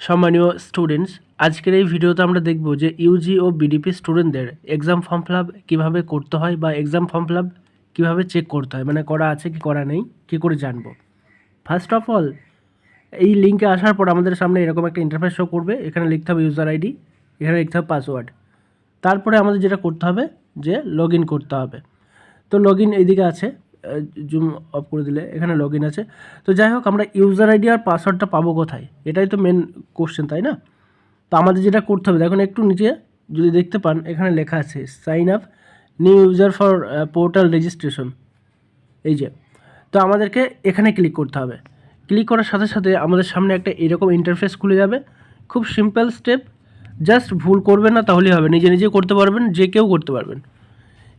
সম্মানীয় স্টুডেন্টস আজকের এই ভিডিওতে আমরা দেখব যে ইউজি ও বিডিপি স্টুডেন্টদের এক্সাম ফর্ম ফিল কীভাবে করতে হয় বা এক্সাম ফর্ম ফিল কীভাবে চেক করতে হয় মানে করা আছে কি করা নেই, কী করে জানব? ফার্স্ট অফ অল এই লিঙ্কে আসার পর আমাদের সামনে এরকম একটা ইন্টারফেস শো করবে, এখানে লিখতে হবে ইউজার আইডি এখানে লিখতে হবে পাসওয়ার্ড তারপরে আমাদের যেটা করতে হবে, যে লগ করতে হবে। তো লগ ইন এইদিকে আছে। জুম অফ করে দিলে, এখানে লগ ইন আছে। তো যাই হোক, আমরা ইউজার আইডি আর পাসওয়ার্ডটা পাবো কোথায়? এটাই তো মেন কোশ্চেন তাই না? তো আমাদের যেটা করতে হবে, দেখুন একটু নিচে, যদি দেখতে পান, এখানে লেখা আছে sign up new user for portal registration এই যে, তো আমাদেরকে এখানে ক্লিক করতে হবে। ক্লিক করার সাথে সাথে আমাদের সামনে একটা এরকম ইন্টারফেস খুলে যাবে। খুব সিম্পল স্টেপ জাস্ট ভুল করবেন না, তাহলেই হবে। নিজে নিজে করতে পারবেন, যে কেউ করতে পারবেন।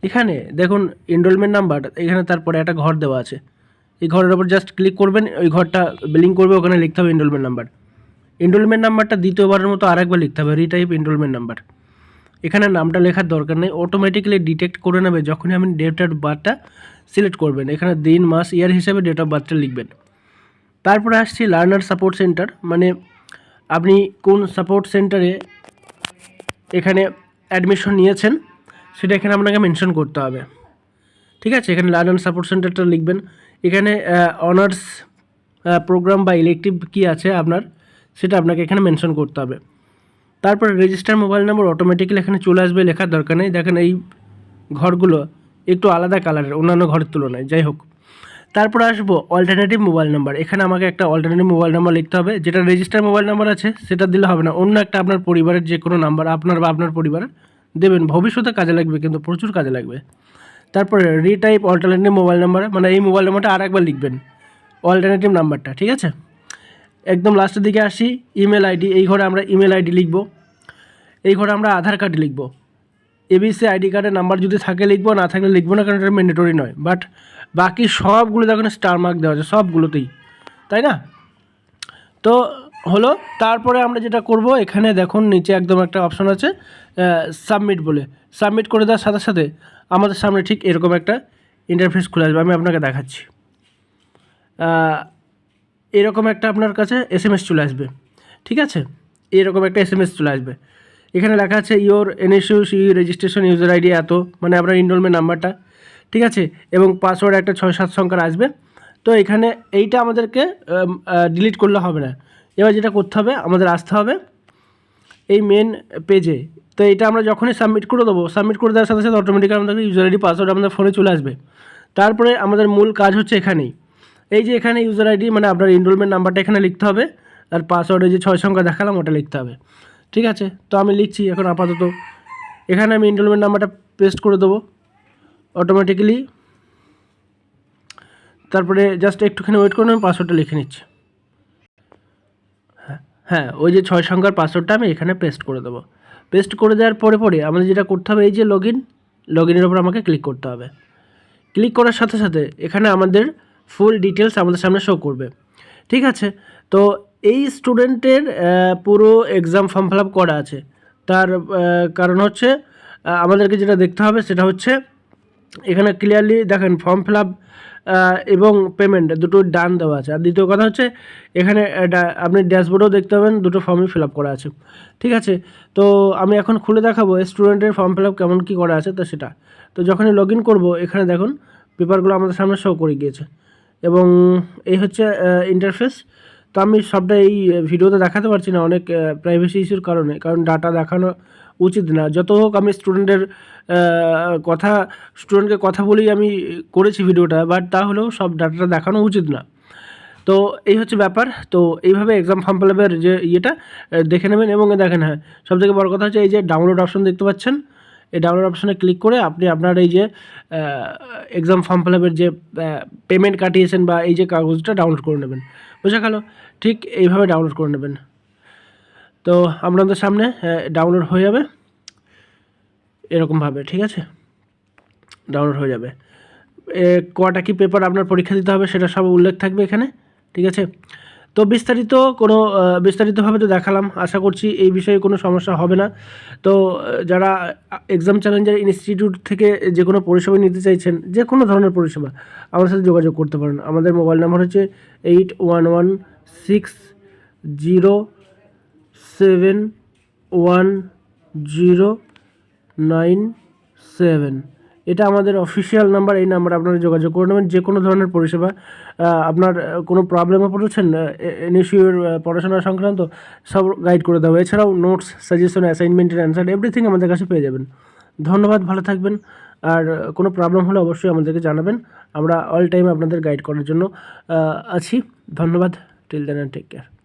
এখানে দেখুন এনরোলমেন্ট নাম্বার এখানে তারপরে একটা ঘর দেওয়া আছে। এই ঘরের ওপর জাস্ট ক্লিক করবেন, ওই ঘরটা বিলিং করবে, ওখানে লিখতে হবে এনরোলমেন্ট নাম্বার এনরোলমেন্ট নাম্বারটা দ্বিতীয়বারের মতো আরেকবার লিখতে হবে রিটাইপ এনরোলমেন্ট নাম্বার এখানে নামটা লেখার দরকার নেই অটোমেটিক্যালি ডিটেক্ট করে নেবে যখনই আপনি ডেট অফ বার্থটা সিলেক্ট করবেন। এখানে দিন, মাস ইয়ার হিসাবে ডেট অফ বার্থটা লিখবেন। তারপরে আসছি লার্নার সাপোর্ট সেন্টার মানে আপনি কোন সাপোর্ট সেন্টারে এখানে অ্যাডমিশন নিয়েছেন সেটা এখানে আপনাকে মেনশন করতে হবে। ঠিক আছে? এখানে লার্ন অ্যান্ড সাপোর্ট সেন্টারটা লিখবেন। এখানে অনার্স প্রোগ্রাম বা ইলেকটিভ কী আছে আপনার, সেটা আপনাকে এখানে মেনশন করতে হবে। তারপরে রেজিস্টার মোবাইল নাম্বার অটোমেটিক্যালি এখানে চলে আসবে লেখার দরকার নেই। দেখেন এই ঘরগুলো একটু আলাদা কালারের অন্যান্য ঘরের তুলনায়। যাই হোক। তারপরে আসব অল্টারনেটিভ মোবাইল নাম্বার এখানে আমাকে একটা অল্টারনেটিভ মোবাইল নাম্বার লিখতে হবে। যেটা রেজিস্টার মোবাইল নাম্বার আছে, সেটা দিলে হবে না। অন্য একটা আপনার পরিবারের যে কোনো নাম্বার আপনার বা আপনার পরিবারের। দেবেন, ভবিষ্যতে কাজে লাগবে কিন্তু প্রচুর কাজে লাগবে। তারপরে রিটাইপ অল্টারনেটিভ মোবাইল নাম্বার মানে এই মোবাইল নাম্বারটা আর একবার লিখবেন অল্টারনেটিভ নাম্বারটা ঠিক আছে? একদম লাস্টের দিকে আসি ইমেল আইডি এই ঘরে আমরা ইমেল আইডি লিখব, এই ঘরে আমরা আধার কার্ড লিখব। এবিসি আইডি কার্ডের নাম্বার যদি থাকে লিখব, না থাকলে লিখব না, কারণ এটা ম্যান্ডেটরি নয়। বাট বাকি সবগুলো দেখুন স্টার মার্ক দেওয়া আছে, সবগুলোতেই, তাই না? তো হলো। তারপরে আমরা যেটা করব, এখানে দেখুন নিচে একদম একটা অপশন আছে সাবমিট বলে। সাবমিট করে দেওয়ার সাথে সাথে আমাদের সামনে ঠিক এরকম একটা ইন্টারফেস খুলে আসবে। আমি আপনাকে দেখাচ্ছি। এরকম একটা আপনার কাছে এস এম এস চলে আসবে। ঠিক আছে? এরকম একটা এস এম এস চলে আসবে। এখানে লেখা আছে your NSU C registration user ID এত মানে আপনার ইনরোলমেন্ট নাম্বারটা ঠিক আছে? এবং পাসওয়ার্ড একটা ছয় সাত সংখ্যার আসবে। তো এখানে এইটা আমাদেরকে ডিলিট করলে হবে না। এবার যেটা করতে হবে, আমাদের আসতে হবে এই মেন পেজে তো এটা আমরা যখনই সাবমিট করে দেবো সাবমিট করে দেওয়ার সাথে সাথে অটোমেটিক আমাদের ইউজার আইডি পাসওয়ার্ড আমাদের ফোনে চলে আসবে। তারপরে আমাদের মূল কাজ হচ্ছে এখানেই। এই যে এখানে ইউজার আইডি মানে আপনার এনরোলমেন্ট নাম্বারটা এখানে লিখতে হবে, আর পাসওয়ার্ডে যে ছয় সংখ্যা দেখালাম, ওটা লিখতে হবে। ঠিক আছে? তো আমি লিখছি এখন আপাতত। এখানে আমি এনরোলমেন্ট নাম্বারটা পেস্ট করে দেবো অটোমেটিক্যালি তারপরে জাস্ট একটুখানি ওয়েট করুন আমি পাসওয়ার্ডটা লিখে নিচ্ছি। হ্যাঁ ওই যে ছয় সংখ্যার পাসওয়ার্ডটা আমি এখানে পেস্ট করে দেবো। পেস্ট করে দেওয়ার পরে পরে আমাদের যেটা করতে হবে, এই যে লগ ইন লগ ইনের ওপর আমাকে ক্লিক করতে হবে। ক্লিক করার সাথে সাথে এখানে আমাদের ফুল ডিটেলস আমাদের সামনে শো করবে। ঠিক আছে? তো এই স্টুডেন্টের পুরো এক্সাম ফর্ম ফিল করা আছে। তার কারণ হচ্ছে আমাদেরকে যেটা দেখতে হবে সেটা হচ্ছে এখানে ক্লিয়ারলি দেখেন ফর্ম ফিল আপ এবং পেমেন্ট দুটো ডান দেওয়া আছে। আর দ্বিতীয় কথা হচ্ছে, এখানে আপনি ড্যাশবোর্ডেও দেখতে পাবেন, দুটো ফর্মই ফিল আপ করা আছে। ঠিক আছে? তো আমি এখন খুলে দেখাবো স্টুডেন্টের ফর্ম ফিল আপ কেমন কী করা আছে, তো সেটা। তো যখনই লগ ইন করব, এখানে দেখুন পেপারগুলো আমাদের সামনে শো করে গিয়েছে। এবং এই হচ্ছে ইন্টারফেস তো আমি সবটা এই ভিডিওতে দেখাতে পারছি না অনেক প্রাইভেসি ইস্যুর কারণে। কারণ ডাটা দেখানো উচিত না। যত হোক আমি স্টুডেন্টের কথা স্টুডেন্টকে কথা বলেই আমি করেছি ভিডিওটা বাট তাহলেও সব ডাটাটা দেখানো উচিত না। তো এই হচ্ছে ব্যাপার। তো এইভাবে এক্সাম ফর্ম ফিলাপের যে ইয়েটা দেখে নেবেন এবং দেখেন হ্যাঁ সবথেকে বড় কথা হচ্ছে এই যে ডাউনলোড অপশন দেখতে পাচ্ছেন। এই ডাউনলোড অপশনে ক্লিক করে আপনি আপনার এই যে এক্সাম ফর্ম ফিলাপের যে পেমেন্ট কাটিয়েছেন বা এই যে কাগজটা ডাউনলোড করে নেবেন। বোঝা গেল? ঠিক এইভাবে ডাউনলোড করে নেবেন। তো আপনাদের সামনে ডাউনলোড হয়ে যাবে। এরকমভাবে, ঠিক আছে? ডাউনলোড হয়ে যাবে। কটা কি পেপার আপনার পরীক্ষা দিতে হবে সেটা সব উল্লেখ থাকবে এখানে, ঠিক আছে? তো বিস্তারিত কোনো বিস্তারিতভাবে তো দেখালাম, আশা করছি এই বিষয়ে কোনো সমস্যা হবে না। তো যারা এক্সাম চ্যালেঞ্জার ইনস্টিটিউট থেকে যে কোনো পরিষেবা নিতে চাইছেন, যে কোনো ধরনের পরিষেবা আমাদের সাথে যোগাযোগ করতে পারেন। আমাদের মোবাইল নাম্বার হচ্ছে eight one one six zero seven one zero nine seven. এটা আমাদের অফিসিয়াল নাম্বার এই নাম্বারে আপনারা যোগাযোগ করে নেবেন। যে কোনো ধরনের পরিষেবা আপনার কোনো প্রবলেমে পড়েছেন এনএসইউর পড়াশোনা সংক্রান্ত, সব গাইড করে দেবো এছাড়াও নোটস সাজেশন অ্যাসাইনমেন্টের অ্যান্সার এভরিথিং আমাদের কাছে পেয়ে যাবেন। ধন্যবাদ, ভালো থাকবেন। আর কোনো প্রবলেম হলে অবশ্যই আমাদেরকে জানাবেন। আমরা অল টাইম আপনাদের গাইড করার জন্য আছি। ধন্যবাদ টিল দেন টেক কেয়ার